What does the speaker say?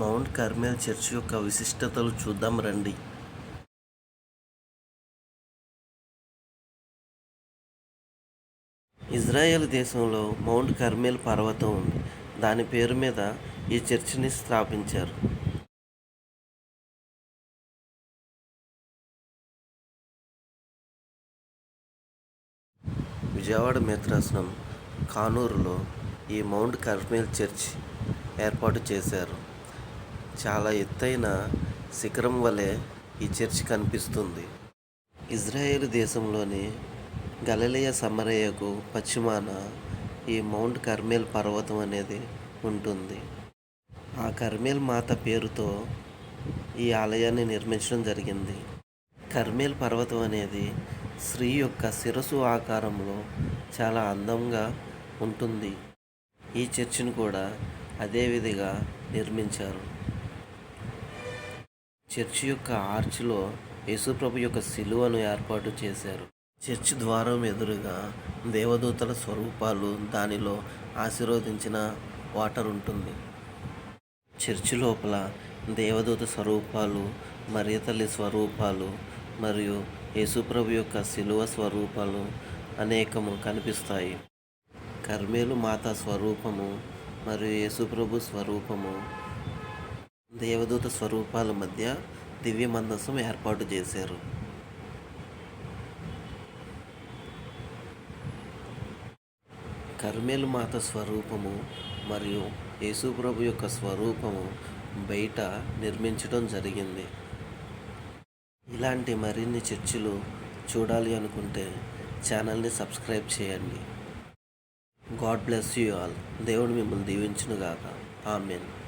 Mount Carmel church యొక్క విశిష్టతలు చూద్దాం రండి. ఇజ్రాయెల్ దేశంలో మౌంట్ కర్మెల్ పర్వతం ఉంది. దాని పేరు మీద ఈ చర్చిని స్థాపించారు. విజయవాడ మేత్రాసనం కానూరులో ఈ మౌంట్ కర్మేల్ చర్చ్ ఏర్పాటు చేశారు. చాలా ఎత్తైన శిఖరం వలె ఈ చర్చ్ కనిపిస్తుంది. ఇజ్రాయేల్ దేశంలోని గలలియ సమరయ్యకు పశ్చిమాన ఈ మౌంట్ కర్మేల్ పర్వతం అనేది ఉంటుంది. ఆ కర్మేల్ మాత పేరుతో ఈ ఆలయాన్ని నిర్మించడం జరిగింది. కర్మేల్ పర్వతం అనేది స్త్రీ యొక్క శిరస్సు ఆకారంలో చాలా అందంగా ఉంటుంది. ఈ చర్చిని కూడా అదే విధిగా నిర్మించారు. చర్చి యొక్క ఆర్చ్లో యేసుప్రభు యొక్క శిలువను ఏర్పాటు చేశారు. చర్చి ద్వారం ఎదురుగా దేవదూతల స్వరూపాలు దానిలో ఆశీర్వదించిన వాటర్ ఉంటుంది. చర్చి లోపల దేవదూత స్వరూపాలు మరియతల్లి స్వరూపాలు మరియు యేసుప్రభు యొక్క శిలువ స్వరూపాలు అనేకము కనిపిస్తాయి. కర్మేలు మాత స్వరూపము మరియు యేసుప్రభు స్వరూపము దేవదూత స్వరూపాల మధ్య దివ్య మందసం ఏర్పాటు చేశారు. కర్మేలు మాత స్వరూపము మరియు యేసుప్రభు యొక్క స్వరూపము బయట నిర్మించడం జరిగింది. ఇలాంటి మరిన్ని చర్చలు చూడాలి అనుకుంటే ఛానల్ని సబ్స్క్రైబ్ చేయండి. God bless you all. దేవుడు మిమ్మల్ని దీవించునుగాక. ఆమెన్.